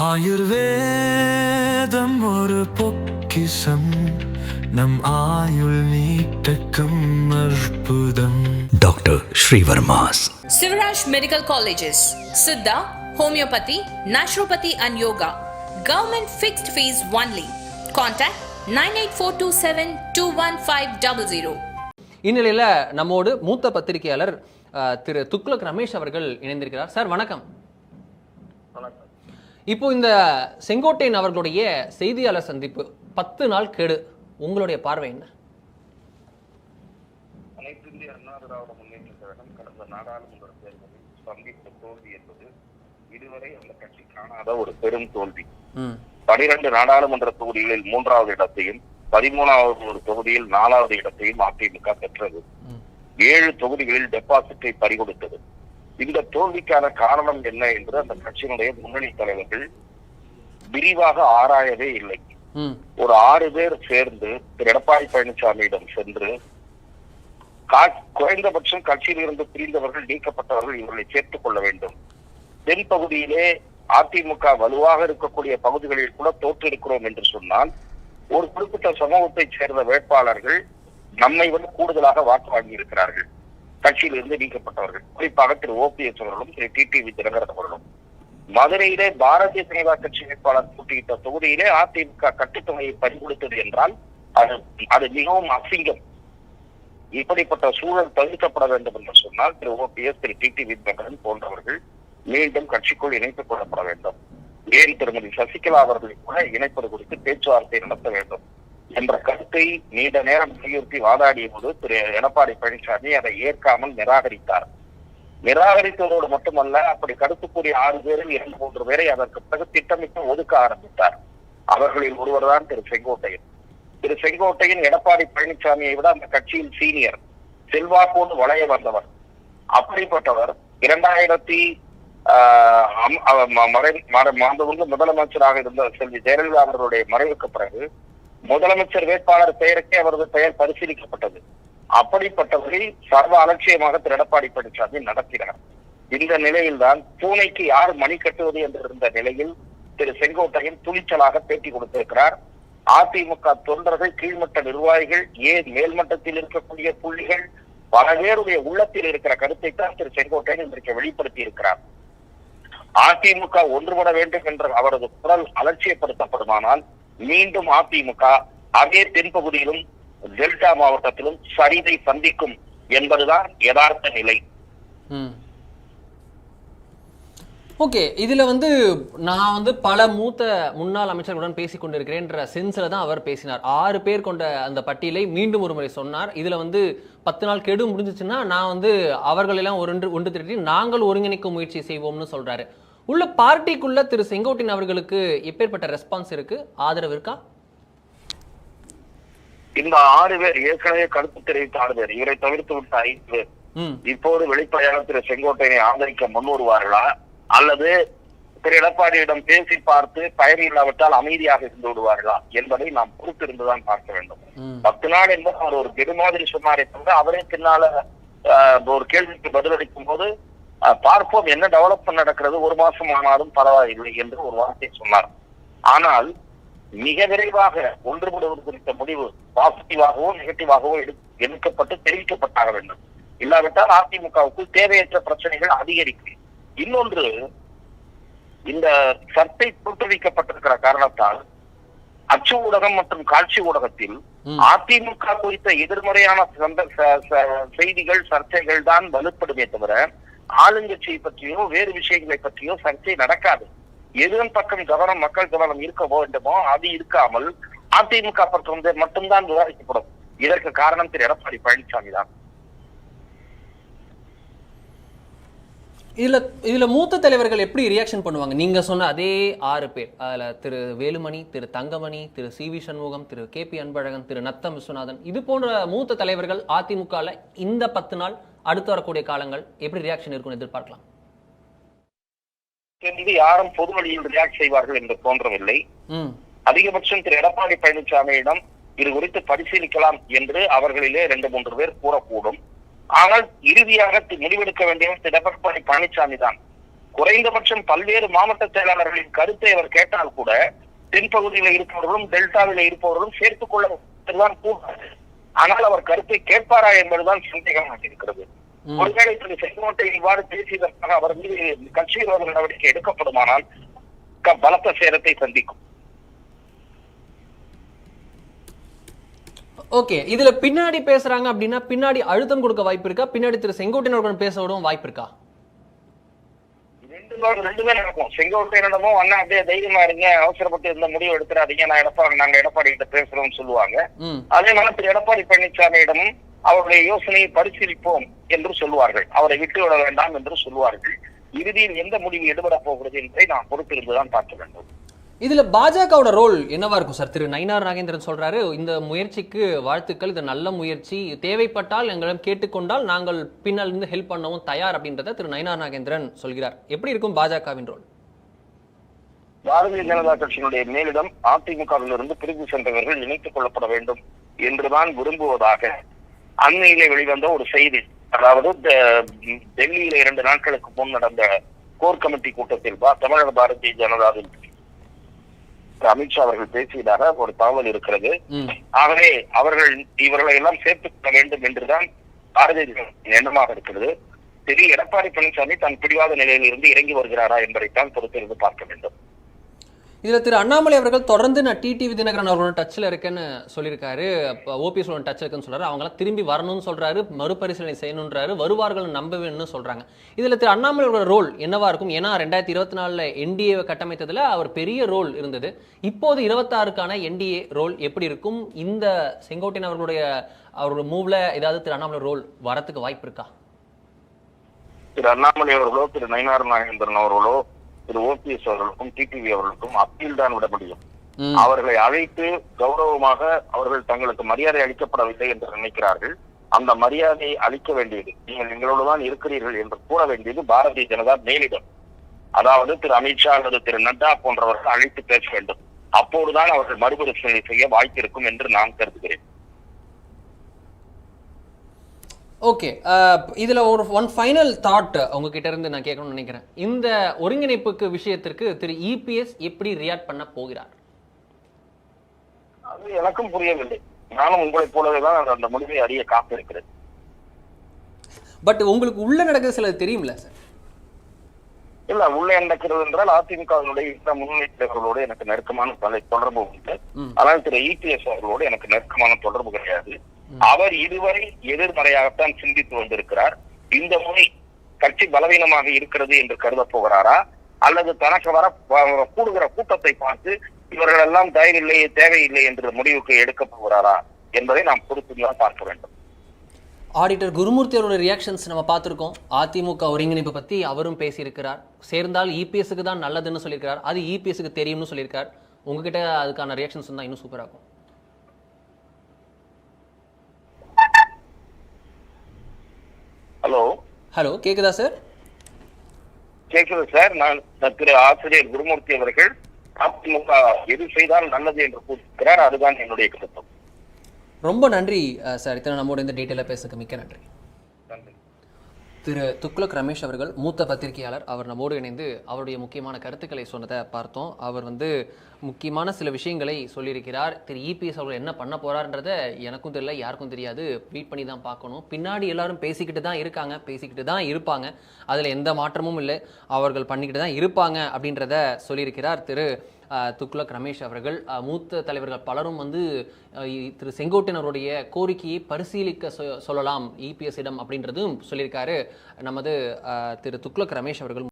ஆயுர்வேதம் ஒரு பொக்கிசம் நம் ஆயுள் நீட்டக்கும் அற்புதம். டாக்டர் ஸ்ரீவர்மாஸ். Sivaraj Medical Colleges, Siddha, Homeopathy, Naturopathy and Yoga. Government fixed fees only. Contact 98427 இந்நிலையில் நம்மோடு மூத்த பத்திரிகையாளர் திரு துக்ளக் ரமேஷ் அவர்கள் இணைந்திருக்கிறார். சார் வணக்கம். இப்போ இந்த செங்கோட்டையன் அவர்களுடைய செய்தியாளர் சந்திப்பு. பத்து நாள் கெடு. உங்களுடைய பார்வை என்ன? அனைத்து இந்திய அண்ணா திராவிட முன்னேற்ற கழகம் கடந்த நாடாளுமன்ற தேர்தலில் சந்தித்த தோல்வி என்பது இதுவரை அந்த கட்சி காணாத ஒரு பெரும் தோல்வி. பனிரெண்டு நாடாளுமன்ற தொகுதிகளில் மூன்றாவது இடத்தையும் பதிமூணாவது ஒரு தொகுதியில் நாலாவது இடத்தையும் அதிமுக பெற்றது. ஏழு தொகுதிகளில் டெபாசிட்டை பறிகொடுத்தது. இந்த தோல்விக்கான காரணம் என்ன என்று அந்த கட்சியினுடைய முன்னணி தலைவர்கள் விரிவாக ஆராயவே இல்லை. ஒரு ஆறு பேர் சேர்ந்து திரு எடப்பாடி பழனிசாமியிடம் சென்று குறைந்தபட்சம் கட்சியில் இருந்து பிரிந்தவர்கள் நீக்கப்பட்டவர்கள் இவர்களை சேர்த்துக் கொள்ள வேண்டும். தென் பகுதியிலே அதிமுக வலுவாக இருக்கக்கூடிய பகுதிகளில் கூட தோற்றிருக்கிறோம் என்று சொன்னால் ஒரு குறிப்பிட்ட சமூகத்தைச் சேர்ந்த வேட்பாளர்கள் நம்மை விட கூடுதலாக வாக்கு வாங்கி இருக்கிறார்கள் கட்சியிலிருந்து நீக்கப்பட்டவர்கள். குறிப்பாக திரு ஓபிஎஸ் அவர்களும் திரு டிடிவி தினகரன் அவர்களும். மதுரையிலே பாரதிய ஜனதா கட்சி வேட்பாளர் போட்டியிட்ட தொகுதியிலே அதிமுக கட்டுத்தொகையை பறிகொடுத்தது என்றால் அது அது மிகவும் அசிங்கம். இப்படிப்பட்ட சூழல் தவிர்க்கப்பட வேண்டும் என்று சொன்னால் திரு ஓபிஎஸ் திரு டி டி வித்மகன் போன்றவர்கள் மீண்டும் கட்சிக்குள் இணைத்துக் கொள்ளப்பட வேண்டும். ஏன் திருமதி சசிகலா அவர்களை கூட இணைப்பது குறித்து பேச்சுவார்த்தை நடத்த வேண்டும்? என்ற கருத்தை நீண்ட நேரம் வலியுறுத்தி வாதாடிய போது திரு எடப்பாடி பழனிசாமி அதை ஏற்காமல் நிராகரித்தார். நிராகரித்ததோடு மட்டுமல்ல அப்படி கருத்துக்கூடிய ஆறு பேரில் இரண்டு மூன்று பேரை அதற்கு பிறகு திட்டமிட்டு ஒதுக்க ஆரம்பித்தார். அவர்களில் ஒருவர்தான் திரு செங்கோட்டையன். திரு செங்கோட்டையன் எடப்பாடி பழனிசாமியை விட அந்த கட்சியின் சீனியர் செல்வாக்கோடு வளைய வந்தவர். அப்படிப்பட்டவர் இரண்டாயிரத்தி ஆஹ், ம- மறை- மறை- மாண்புமிகு முதலமைச்சராக இருந்த செல்வி ஜெயலலிதா அவர்களுடைய மறைவுக்கு பிறகு முதலமைச்சர் வேட்பாளர் பெயருக்கே அவரது பெயர் பரிசீலிக்கப்பட்டது. அப்படிப்பட்டவரை சர்வ அலட்சியமாக திரு எடப்பாடி பழனிசாமி நடத்தினார் இந்த நிலையில்தான் பூனைக்கு யார் மணி கட்டுவது என்று இருந்த நிலையில் திரு செங்கோட்டையன் துணிச்சலாக பேட்டி கொடுத்திருக்கிறார். அதிமுக தொண்டர்கள் கீழ்மட்ட நிர்வாகிகள் ஏன் மேல்மட்டத்தில் இருக்கக்கூடிய புள்ளிகள் பல பேருடைய உள்ளத்தில் இருக்கிற கருத்தை தான் திரு செங்கோட்டையன் இன்றைக்கு வெளிப்படுத்தி இருக்கிறார் அதிமுக ஒன்றுபட வேண்டும் என்ற அவரது குரல் அலட்சியப்படுத்தப்படுமானால் மீண்டும் அதிமுக அதே தென்பகுதியிலும் டெல்டா மாவட்டத்திலும் சரிதை சந்திக்கும் என்பதுதான் யதார்த்த நிலை. ஓகே இதுல வந்து நான் வந்து பல மூத்த முன்னாள் அமைச்சர்களுடன் பேசிக் கொண்டிருக்கிறேன்ற சென்ஸ்ல தான் அவர் பேசினார். ஆறு பேர் கொண்ட அந்த பட்டியலை மீண்டும் ஒரு முறை சொன்னார். இதுல வந்து பத்து நாள் கெடு முடிஞ்சிச்சுன்னா நான் வந்து அவர்களெல்லாம் ஒன்று ஒன்று திரட்டி நாங்கள் ஒருங்கிணைக்க முயற்சி செய்வோம்னு சொல்றாரு. உள்ள பார்ட்டிக்குள்ள திரு செங்கோட்டையன் அவர்களுக்கு எப்பேற்பட்ட ரெஸ்பான்ஸ் இருக்கு? ஆதரவு இருக்கா? இந்த ஆறு பேர் ஏற்கனவே கருத்து தெரிவித்த ஆறு பேர். இவரை தவிர்த்து விட்ட ஐந்து பேர். இப்போது வெளிப்படையாக திரு செங்கோட்டையனை ஆதரிக்க முன் வருவார்களா அல்லது திரு எடப்பாடியிடம் பேசி பார்த்து பயன் இல்லாவிட்டால் அமைதியாக இருந்து விடுவார்களா? என்பதை நாம் பொறுத்திருந்துதான் பார்க்க வேண்டும். பத்து நாள் என்பது அவர் ஒரு கெடு மாதிரி சொன்னாரே தவிர அவரே பின்னால ஒரு கேள்விக்கு பதிலளிக்கும் போது பார்ப்போம் என்ன டெவலப்மெண்ட் நடக்கிறது. ஒரு மாசம் ஆனாலும் பரவாயில்லை என்று ஒரு வார்த்தை சொன்னார். ஆனால் மிக விரைவாக ஒன்றுபடுவது குறித்த முடிவு பாசிட்டிவாகவோ நெகட்டிவாகவோ எடு- எடுக்கப்பட்டு தெரிவிக்கப்பட்டாக வேண்டும். இல்லாவிட்டால் அதிமுகவுக்குள் தேவையற்ற பிரச்சனைகள் அதிகரிக்கும். இன்னொன்று இந்த சர்ச்சை தோற்றுவிக்கப்பட்டிருக்கிற காரணத்தால் அச்சு ஊடகம் மற்றும் காட்சி ஊடகத்தில். அதிமுக குறித்த எதிர்மறையான செய்திகள் சர்ச்சைகள் தான் வலுப்படுமே தவிர ஆளுங்கட்சியை பற்றியும் வேறு விஷயங்களை பற்றியும் சர்ச்சை நடக்காது. எதன் பக்கம் கவனம் மக்கள் கவனம் இருக்க வேண்டுமோ அது இருக்காமல் அதிமுக பக்கம் மட்டும்தான் விவாதிக்கப்படும். இதற்கு காரணம் திரு. எடப்பாடி பழனிசாமி தான். இதுல இதுல மூத்த தலைவர்கள் எப்படி ரியாக்ஷன் பண்ணுவாங்க? நீங்க சொன்ன அதே ஆறு பேர். அதுல திரு. வேலுமணி திரு. தங்கமணி திரு. சி. வி. சண்முகம் திரு. கே. பி. அன்பழகன் திரு. நத்தம் விஸ்வநாதன். இது போன்ற மூத்த தலைவர்கள் அதிமுகல இந்த பத்து நாள் அடுத்து வரக்கூடிய காலங்கள் எப்படி ரியாக்ஷன் இருக்கும்னு எதிர்பார்க்கலாம்? யாரும் பொது வழியில் ரியாக்ட் செய்வார்கள் என்று தோன்றவில்லை. அதிகபட்சம் திரு எடப்பாடி பழனிசாமியிடம் இது குறித்து பரிசீலிக்கலாம் என்று அவர்களிலே ரெண்டு மூன்று பேர் கூறக்கூடும். ஆனால் இறுதியாக முடிவெடுக்க வேண்டியவர் திரு எடப்பாடி பழனிசாமி தான் குறைந்தபட்சம் பல்வேறு மாவட்ட செயலாளர்களின் கருத்தை அவர் கேட்டால் கூட தென்பகுதியில இருப்பவர்களும் டெல்டாவில இருப்பவர்களும் சேர்த்துக் கூடாது. ஆனால் அவர் கருத்தை கேட்பாரா என்பதுதான் சந்தேகமாக இருக்கிறது. ஒருவேளை திரு செங்கோட்டை இவ்வாறு பேசியதற்காக அவர் மீது கட்சி விரோத நடவடிக்கை எடுக்கப்படுமானால் பலத்த சேரத்தை சந்திக்கும். ஓகே இதுல பின்னாடி பேசுறாங்க அப்படின்னா பின்னாடி அழுத்தம் கொடுக்க வாய்ப்பு இருக்கா? பின்னாடி திரு செங்கோட்டையன் அவர்கள் பேச விடவும் வாய்ப்பு இருக்கா? ரெண்டுமே நடக்கும். செங்கோட்டையனிடமும் அண்ணா அப்படியே தைரியமா இருங்க அவசரப்பட்டு இந்த முடிவு எடுத்துறாதீங்க நான் எடப்பாடி நாங்க எடப்பாடி கிட்ட பேசுறோம்னு சொல்லுவாங்க. அதே மாதிரி திரு எடப்பாடி பழனிசாமியிடமும் அவருடைய யோசனையை பரிசீலிப்போம் என்று சொல்லுவார்கள். அவரை விட்டு விட வேண்டாம் என்று சொல்லுவார்கள். இறுதியில் எந்த முடிவு எடுபடப் போகிறது என்பதை நாம் பொறுத்திருந்துதான் பார்க்க வேண்டும். இதுல பாஜகவோட ரோல் என்னவா இருக்கும் சார்? திரு நயினார் நாகேந்திரன் சொல்றாரு இந்த முயற்சிக்கு வாழ்த்துக்கள் இது நல்ல முயற்சி தேவைப்பட்டால் எங்களிடம் கேட்டுக்கொண்டால் நாங்கள் பின்னால் இருந்து ஹெல்ப் பண்ணவும் தயார் அப்படின்றத திரு நயினார் நாகேந்திரன் சொல்கிறார். எப்படி இருக்கும் பாஜகவின் ரோல் பாரதிய ஜனதா கட்சியினுடைய மேலிடம் அதிமுகவிலிருந்து பிரிந்து சென்றவர்கள் இணைத்துக் கொள்ளப்பட வேண்டும் என்றுதான் விரும்புவதாக அண்மையிலே வெளிவந்த ஒரு செய்தி. அதாவது டெல்லியில இரண்டு நாட்களுக்கு முன் நடந்த கோர் கமிட்டி கூட்டத்தில் தமிழக பாரதிய ஜனதாவின் அமித்ஷா அவர்கள் பேசியதாக ஒரு தகவல் இருக்கிறது. ஆகவே அவர்கள் இவர்களை எல்லாம் சேர்த்துக் கொள்ள வேண்டும் என்றுதான் பாரதிய ஜனதா எண்ணமாக இருக்கிறது. திரு. எடப்பாடி பழனிசாமி தன் பிடிவாத நிலையில் இருந்து இறங்கி வருகிறாரா என்பதைத்தான் பொறுத்திருந்து பார்க்க வேண்டும். இதுல திரு அண்ணாமலை அவர்கள் தொடர்ந்து நான் டிடிவி தினகரன் அவர்களோட டச்சில் இருக்கேன்னு சொல்லியிருக்காரு. ஓபிஎஸ் டச் இருக்குன்னு சொல்றாரு. அவங்களாம் திரும்பி வரணும்னு சொல்றாரு. மறுபரிசீலனை செய்யணுன்றாரு வருவார்கள் நம்ப வேணும்னு சொல்றாங்க. இதுல திரு அண்ணாமலையோட ரோல் என்னவா இருக்கும்? ஏன்னா ரெண்டாயிரத்தி இருபத்தி நாலுல என்டிஏ கட்டமைத்ததுல அவர் பெரிய ரோல் இருந்தது. இப்போது இருபத்தாறுக்கான என்டிஏ ரோல் எப்படி இருக்கும்? இந்த செங்கோட்டையன் அவர்களுடைய அவரோட மூவ்ல ஏதாவது திரு அண்ணாமலை ரோல் வரத்துக்கு வாய்ப்பு இருக்கா? திரு அண்ணாமலை அவர்களோ திரு நயினார் நாகேந்திரன் அவர்களோ திரு ஓபிஎஸ் அவர்களுக்கும் டிடிவி அவர்களுக்கும் அப்பீல் தான் விட முடியும். அவர்களை அழைத்து கௌரவமாக அவர்கள் தங்களுக்கு மரியாதை அளிக்கப்படவில்லை என்று நினைக்கிறார்கள். அந்த மரியாதையை அளிக்க வேண்டியது நீங்கள் எங்களோடு தான் இருக்கிறீர்கள் என்று கூற வேண்டியது பாரதிய ஜனதா மேலிடம். அதாவது திரு அமித்ஷா அல்லது திரு நட்டா போன்றவர்கள் அழைத்து பேச வேண்டும். அப்போதுதான் அவர்கள் மறுபரிசீலனை செய்ய வாய்ப்பு இருக்கும் என்று நான் கருதுகிறேன். ஓகே இதுல ஒரு ஒன் ஃபைனல் தாட் உங்ககிட்ட இருந்து நான் கேட்கணும்னு நினைக்கிறேன். இந்த ஒருங்கிணைப்புக்கு விஷயத்திற்கு திரு இபிஎஸ் எப்படி ரியாக்ட் பண்ண போகிறார்? அது எனக்கும் புரியவில்லை. நானும் உங்களைப் போலவே தான் அந்த- முடிவை அறிய காத்திருக்கிறேன் பட் உங்களுக்கு உள்ள நடக்கிறது சிலது தெரியும்ல சார் இல்ல உள்ள நடக்கிறது என்றால் அதிமுகவினுடைய இந்த முன்னிலைகளோடு எனக்கு நெருக்கமான தொடர்பு உண்டு. ஆனால் திரு இபிஎஸ் அவர்களோடு எனக்கு நெருக்கமான தொடர்பு கிடையாது. அவர் இதுவரை எதிர்மறையாகத்தான் சிந்தித்து வந்திருக்கிறார். இந்த முறை கட்சி பலவீனமாக இருக்கிறது என்று கருத போகிறாரா? அல்லது தனக்கு வர கூடுகிற கூட்டத்தை பார்த்து இவர்கள் எல்லாம் தயவில்லை தேவையில்லை என்ற முடிவுக்கு எடுக்க போகிறாரா என்பதை நாம் பொறுத்துதான் பார்க்க வேண்டும். ஆடிட்டர் குருமூர்த்தி அவரோட ரியாக்ஷன்ஸ் நம்ம பார்த்துருக்கோம். அதிமுக ஒருங்கிணைப்பு பத்தி அவரும் பேசியிருக்கிறார். சேர்ந்தால் இபிஎஸ்க்கு தான் நல்லதுன்னு சொல்லியிருக்கிறார். அது இபிஎஸ்க்கு தெரியும்னு சொல்லியிருக்கார். உங்ககிட்ட அதுக்கான ரியாக்ஷன்ஸ் தான் இன்னும் சூப்பரா இருக்கும் ஹலோ கேக்குதா சார் கேட்குது சார் நான் திரு ஆசிரியர் குருமூர்த்தி அவர்கள். அதிமுக எது செய்தால் நல்லது என்று கூறுகிறார் அதுதான் என்னுடைய கருத்து. ரொம்ப நன்றி சார் இத்தனை நம்மோட இந்த டீட்டெயிலாக பேசுறதுக்கு மிக்க நன்றி. நன்றி. திரு துக்ளக் ரமேஷ் அவர்கள் மூத்த பத்திரிகையாளர் அவர் நம்மோடு இணைந்து அவருடைய முக்கியமான கருத்துக்களை சொன்னதை பார்த்தோம். அவர் வந்து முக்கியமான சில விஷயங்களை சொல்லியிருக்கிறார். திரு இபிஎஸ் அவர்கள் என்ன பண்ண போறாருன்றத எனக்கும் தெரியல யாருக்கும் தெரியாது. வெயிட் பண்ணி தான் பார்க்கணும். பின்னாடி எல்லாரும் பேசிக்கிட்டு தான் இருக்காங்க பேசிக்கிட்டு தான் இருப்பாங்க. அதில் எந்த மாற்றமும் இல்லை. அவர்கள் பண்ணிக்கிட்டு தான் இருப்பாங்க அப்படின்றத சொல்லியிருக்கிறார் திரு துக்ளக் ரமேஷ் அவர்கள். மூத்த தலைவர்கள் பலரும் வந்து திரு செங்கோட்டையன் அவருடைய கோரிக்கையை பரிசீலிக்க சொ- சொல்லலாம் இபிஎஸ் இடம் அப்படின்றதும் சொல்லியிருக்காரு. நமது திரு துக்ளக் ரமேஷ் அவர்கள்